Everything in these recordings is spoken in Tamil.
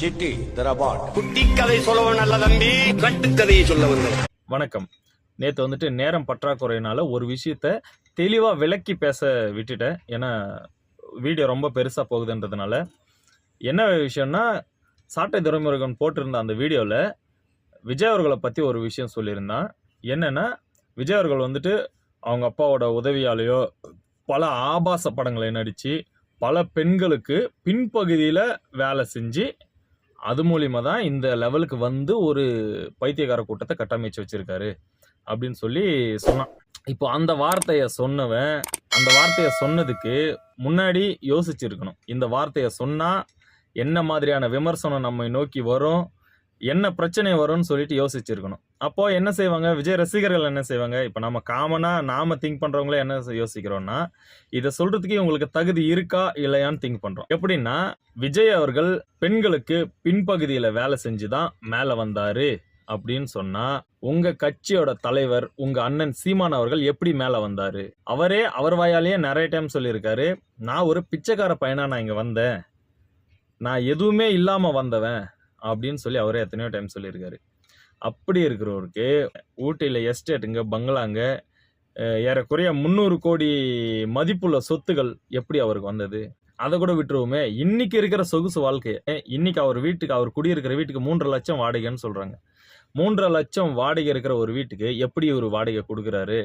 தரபாட் குட்டி கதை சொல்லவன் நல்ல தம்பி. கட்டுக்கதையை சொல்ல வணக்கம். நேற்று வந்துட்டு நேரம் பற்றாக்குறையினால ஒரு விஷயத்த தெளிவாக விளக்கி பேச விட்டுட்டேன். ஏன்னா வீடியோ ரொம்ப பெருசாக போகுதுன்றதுனால. என்ன விஷயம்னா சாட்டை துரைமுருகன் போட்டிருந்த அந்த வீடியோவில் விஜய் அவர்களை பற்றி ஒரு விஷயம் சொல்லியிருந்தான். என்னென்னா விஜய் அவர்கள் வந்துட்டு அவங்க அப்பாவோட உதவியாலேயோ பல ஆபாச படங்களை நடித்து பல பெண்களுக்கு பின்பகுதியில் வேலை செஞ்சு அது மூலிமா தான் இந்த லெவலுக்கு வந்து ஒரு பைத்தியக்கார கூட்டத்தை கட்டமைச்சு வச்சிருக்காரு அப்படின்னு சொல்லி சொன்னான். இப்போ அந்த வார்த்தையை சொன்னவன் அந்த வார்த்தையை சொன்னதுக்கு முன்னாடி யோசிச்சிருக்கணும். இந்த வார்த்தையை சொன்னால் என்ன மாதிரியான விமர்சனம் நம்மை நோக்கி வரும் என்ன பிரச்சனை வரும்னு சொல்லிட்டு யோசிச்சிருக்கணும். அப்போ என்ன செய்வாங்க? விஜய் ரசிகர்கள் என்ன செய்வாங்க? இப்போ நம்ம காமனா நாம திங்க் பண்றவங்களே என்ன யோசிக்கிறோம்னா இதை சொல்றதுக்கு உங்களுக்கு தகுதி இருக்கா இல்லையான்னு திங்க் பண்றோம். எப்படின்னா விஜய் அவர்கள் பெண்களுக்கு பின்பகுதியில வேலை செஞ்சுதான் மேல வந்தாரு அப்படின்னு சொன்னா உங்க கட்சியோட தலைவர் உங்க அண்ணன் சீமான் அவர்கள் எப்படி மேல வந்தாரு? அவரே அவர் வாயாலேயே நிறைய டைம் சொல்லியிருக்காரு. நான் ஒரு பிச்சைக்கார பையனா நான் இங்க வந்தேன். நான் எதுவுமே இல்லாம வந்தவன் அப்படின்னு சொல்லி அவரே எத்தனையோ டைம் சொல்லியிருக்காரு. அப்படி இருக்கிறவருக்கு ஊட்டியில் எஸ்டேட்டுங்க பங்களாங்க ஏறக்குறைய முந்நூறு கோடி மதிப்புள்ள சொத்துகள் எப்படி அவருக்கு வந்தது? அதை கூட விட்டுருவோமே. இன்னைக்கு இருக்கிற சொகுசு வாழ்க்கையை இன்னைக்கு அவர் வீட்டுக்கு அவர் குடியிருக்கிற வீட்டுக்கு மூன்றரை லட்சம் வாடகைன்னு சொல்கிறாங்க மூன்றரை லட்சம் வாடகை இருக்கிற ஒரு வீட்டுக்கு எப்படி ஒரு வாடகை கொடுக்குறாரு?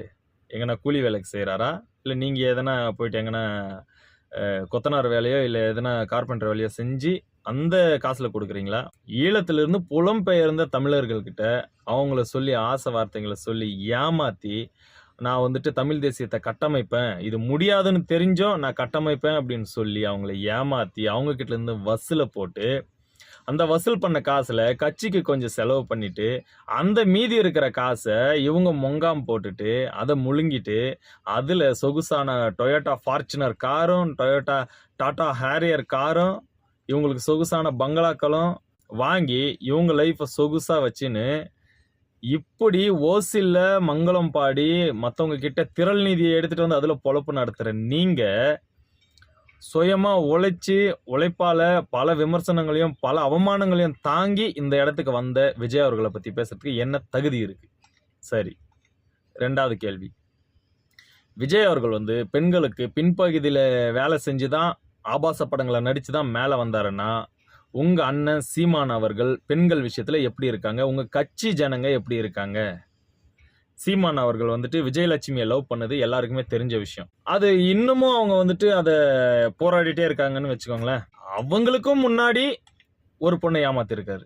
எங்கன்னா கூலி வேலைக்கு செய்கிறாரா இல்லை நீங்கள் எதனா போயிட்டு எங்கன்னா கொத்தனார் வேலையோ இல்லை எதனா கார்பெண்டர் வேலையோ செஞ்சு அந்த காசில் கொடுக்குறீங்களா? ஈழத்திலிருந்து புலம்பெயர்ந்த தமிழர்கள்கிட்ட அவங்கள சொல்லி ஆசை வார்த்தைகளை சொல்லி ஏமாத்தி நான் வந்துட்டு தமிழ் தேசியத்தை கட்டமைப்பேன் இது முடியாதுன்னு தெரிஞ்சும் நான் கட்டமைப்பேன் அப்படின்னு சொல்லி அவங்கள ஏமாற்றி அவங்கக்கிட்ட இருந்து வசூலை போட்டு அந்த வசூல் பண்ண காசில் கட்சிக்கு கொஞ்சம் செலவு பண்ணிவிட்டு அந்த மீதி இருக்கிற காசை இவங்க மொங்காம் போட்டுட்டு அதை முழுங்கிட்டு அதில் சொகுசான டொயோட்டா ஃபார்ச்சுனர் காரும் டொயோட்டா டாட்டா ஹேரியர் காரும் இவங்களுக்கு சொகுசான பங்களாக்களும் வாங்கி இவங்க லைஃப்பை சொகுசாக வச்சுன்னு இப்படி ஓசில்ல மங்களம் பாடி மற்றவங்க கிட்ட திரள் நிதியை எடுத்துகிட்டு வந்து அதில் பொழப்பு நடத்துகிற நீங்கள் சுயமாக உழைச்சி உழைப்பால் பல விமர்சனங்களையும் பல அவமானங்களையும் தாங்கி இந்த இடத்துக்கு வந்த விஜய் அவர்களை பற்றி பேசுறதுக்கு என்ன தகுதி இருக்குது சரி ரெண்டாவது கேள்வி. விஜய் அவர்கள் வந்து பெண்களுக்கு பின்பகுதியில் வேலை செஞ்சு தான் ஆபாச படங்களை நடித்து தான் மேலே வந்தாருன்னா உங்கள் அண்ணன் சீமான் அவர்கள் பெண்கள் விஷயத்தில் எப்படி இருக்காங்க? உங்கள் கட்சி ஜனங்க எப்படி இருக்காங்க? சீமான் அவர்கள் வந்துட்டு விஜயலட்சுமியை லவ் பண்ணது எல்லாருக்குமே தெரிஞ்ச விஷயம். அது இன்னமும் அவங்க வந்துட்டு அதை போராடிட்டே இருக்காங்கன்னு வச்சுக்கோங்களேன். அவங்களுக்கும் முன்னாடி ஒரு பொண்ணை ஏமாத்திருக்காரு.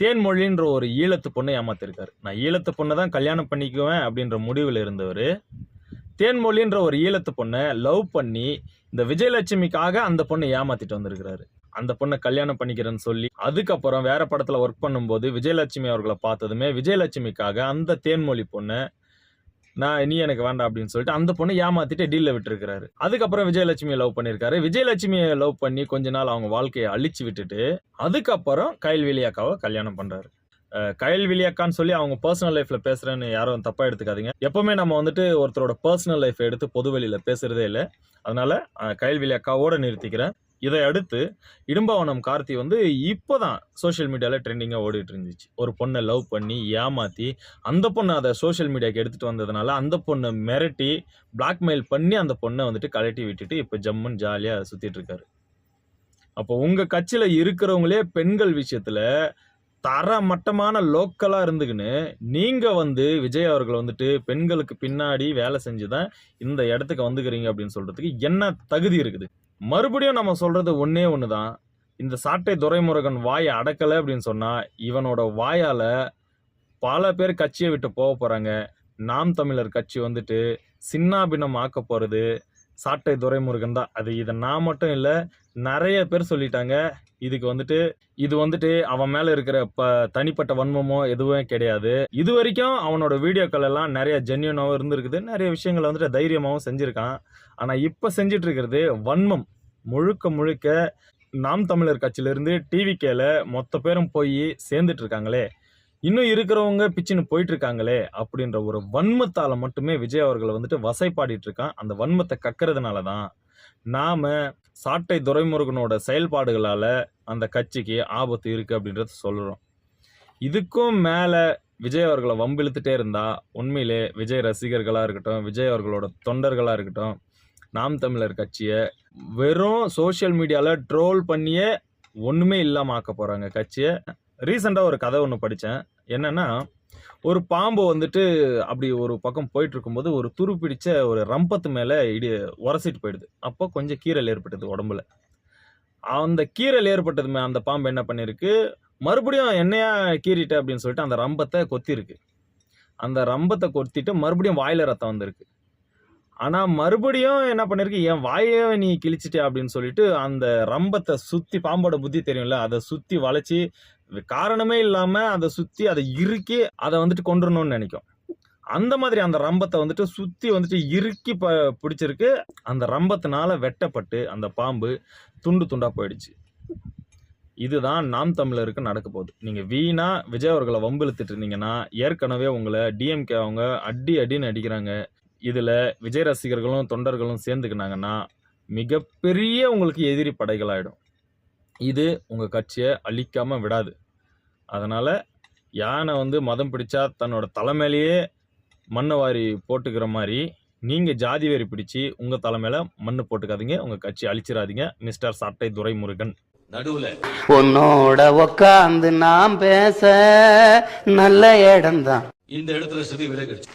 தேன்மொழின்ற ஒரு ஈழத்து பொண்ணை ஏமாத்திருக்காரு. நான் ஈழத்து பொண்ணை தான் கல்யாணம் பண்ணிக்குவேன் அப்படின்ற முடிவில் இருந்தவர் தேன்மொழின்ற ஒரு ஈழத்து பொண்ணை லவ் பண்ணி இந்த விஜயலட்சுமிக்காக அந்த பொண்ணை ஏமாத்திட்டு வந்திருக்கிறாரு. அந்த பொண்ணை கல்யாணம் பண்ணிக்கிறேன்னு சொல்லி அதுக்கப்புறம் வேற படத்துல ஒர்க் பண்ணும்போது விஜயலட்சுமி அவர்களை பார்த்ததுமே விஜயலட்சுமிக்காக அந்த தேன்மொழி பொண்ணை நான் நீ எனக்கு வேண்டாம் அப்படின்னு சொல்லிட்டு அந்த பொண்ணை ஏமாத்திட்டு டீல்ல விட்டுருக்காரு அதுக்கப்புறம் விஜயலட்சுமியை லவ் பண்ணியிருக்காரு. விஜயலட்சுமியை லவ் பண்ணி கொஞ்ச நாள் அவங்க வாழ்க்கையை அழிச்சு விட்டுட்டு அதுக்கப்புறம் கயல்விழி அக்காவை கல்யாணம் பண்றாரு. அஹ் அக்கான்னு சொல்லி அவங்க பர்சனல் லைஃப்ல பேசுறேன்னு யாரும் தப்பா எடுத்துக்காதீங்க. எப்பவுமே நம்ம வந்துட்டு ஒருத்தரோட பர்சனல் லைஃப் எடுத்து பொது பேசுகிறதே பேசுறதே இல்லை. அதனால அஹ் அக்காவோட நிறுத்திக்கிறேன். இதை அடுத்து இடும்பாவனம் கார்த்தி வந்து இப்போதான் சோஷியல் மீடியாவில் ட்ரெண்டிங்காக ஓடிட்டு இருந்துச்சு. ஒரு பொண்ணை லவ் பண்ணி ஏமாத்தி அந்த பொண்ணை அதை சோஷியல் மீடியாவுக்கு எடுத்துட்டு வந்ததுனால அந்த பொண்ணை மிரட்டி பிளாக்மெயில் பண்ணி அந்த பொண்ணை வந்துட்டு கலட்டி விட்டுட்டு இப்போ ஜம்முன்னு ஜாலியாக சுற்றிட்டு இருக்காரு. அப்போ உங்கள் கட்சியில் இருக்கிறவங்களே பெண்கள் விஷயத்தில் தர மட்டமான லோக்கலா இருந்துக்கின்னு நீங்கள் வந்து விஜய் அவர்கள் வந்துட்டு பெண்களுக்கு பின்னாடி வேலை செஞ்சு தான் இந்த இடத்துக்கு வந்துக்கிறீங்க அப்படின்னு சொல்கிறதுக்கு என்ன தகுதி இருக்குது? மறுபடியும் நம்ம சொல்றது ஒன்னே ஒண்ணுதான். இந்த சாட்டை துரைமுருகன் வாயை அடக்கலை அப்படின்னு சொன்னா இவனோட வாயால பல பேர் கட்சியை விட்டு போக போறாங்க. நாம் தமிழர் கட்சி வந்துட்டு சின்னாபின்னம் ஆக்க போறது சாட்டை துரைமுருகன் தான். அது இதை நான் மட்டும் இல்லை நிறைய பேர் சொல்லிட்டாங்க. இதுக்கு வந்துட்டு இது வந்துட்டு அவன் மேலே இருக்கிற ப தனிப்பட்ட வன்மமோ எதுவுமே கிடையாது. இது வரைக்கும் அவனோட வீடியோக்கள் எல்லாம் நிறைய ஜென்யூனாகவும் இருந்திருக்குது. நிறைய விஷயங்களை வந்துட்டு தைரியமாகவும் செஞ்சுருக்கான். ஆனால் இப்போ செஞ்சிட்டு இருக்கிறது வன்மம். முழுக்க முழுக்க நாம் தமிழர் கட்சியிலிருந்து டிவிகேல மொத்த பேரும் போய் சேர்ந்துட்டு இருக்காங்களே இன்னும் இருக்கிறவங்க பிச்சுன்னு போயிட்டு இருக்காங்களே அப்படின்ற ஒரு வன்மத்தால மட்டுமே விஜய் அவர்களை வந்துட்டு வசைப்பாடிட்டு இருக்கான் அந்த வன்மத்தை கக்கிறதுனால தான் நாம சாட்டை துரைமுருகனோட செயல்பாடுகளால அந்த கட்சிக்கு ஆபத்து இருக்கு அப்படின்றத சொல்றோம். இதுக்கும் மேல விஜய் அவர்களை வம்பிழுத்துட்டே இருந்தா உண்மையிலே விஜய் ரசிகர்களா இருக்கட்டும் விஜய் அவர்களோட தொண்டர்களா இருக்கட்டும் நாம் தமிழர் கட்சியை வெறும் சோஷியல் மீடியாவில் ட்ரோல் பண்ணியே ஒன்றுமே இல்லாமல் ஆக்க போகிறாங்க கட்சியை. ரீசெண்டாக ஒரு கதை ஒன்று படித்தேன் என்னென்னா ஒரு பாம்பு வந்துட்டு அப்படி ஒரு பக்கம் போயிட்டு இருக்கும்போது ஒரு துரு பிடிச்ச ஒரு ரம்பத்து மேலே இடி உரசிட்டு போயிடுது. அப்போ கொஞ்சம் கீரல் ஏற்பட்டது உடம்புல. அந்த கீரல் ஏற்பட்டது மே- அந்த பாம்பு என்ன பண்ணியிருக்கு மறுபடியும் என்னையா கீறிட்டேன் அப்படின்னு சொல்லிட்டு அந்த ரம்பத்தை கொத்திருக்கு. அந்த ரம்பத்தை கொத்திட்டு மறுபடியும் வாயில் ரத்தம் வந்திருக்கு. ஆனால் மறுபடியும் என்ன பண்ணியிருக்கு என் வாயை நீ கிழிச்சிட்டே அப்படின்னு சொல்லிட்டு அந்த ரம்பத்தை சுற்றி பாம்போட புத்தி தெரியும்ல அதை சுற்றி வளைச்சி காரணமே இல்லாம அதை சுத்தி அதை இறுக்கி அதை வந்துட்டு கொண்டுடணும்னு நினைக்கும். அந்த மாதிரி அந்த ரம்பத்தை வந்துட்டு சுத்தி வந்துட்டு இறுக்கி ப பிடிச்சிருக்கு. அந்த ரம்பத்தினால வெட்டப்பட்டு அந்த பாம்பு துண்டு துண்டா போயிடுச்சு. இதுதான் நாம் தமிழருக்கு நடக்க போகுது. நீங்க வீணா விஜய் அவர்களை வம்பிழுத்துட்டு இருந்தீங்கன்னா ஏற்கனவே உங்களை டிஎம்கே அவங்க அடி அடின்னு அடிக்கிறாங்க. இதுல விஜய் ரசிகர்களும் தொண்டர்களும் சேர்ந்துக்கினாங்கன்னா மிகப்பெரிய உங்களுக்கு எதிரி படைகளாயிடும். இது உங்க கட்சியை அழிக்காம விடாது. அதனால யானை வந்து மதம் பிடிச்சா தன்னோட தலைமையிலேயே மண்ணை வாரி போட்டுக்கிற மாதிரி நீங்க ஜாதி வெறி பிடிச்சி உங்க தலைமையில மண்ணு போட்டுக்காதீங்க. உங்க கட்சி அழிச்சிடாதீங்க மிஸ்டர் சாட்டை துரைமுருகன். நடுவுல. உன்னோட உக்காந்து நாம் பேச நல்ல இடம்தான் இந்த இடத்துல ஸ்ருதி விலகிடுச்சு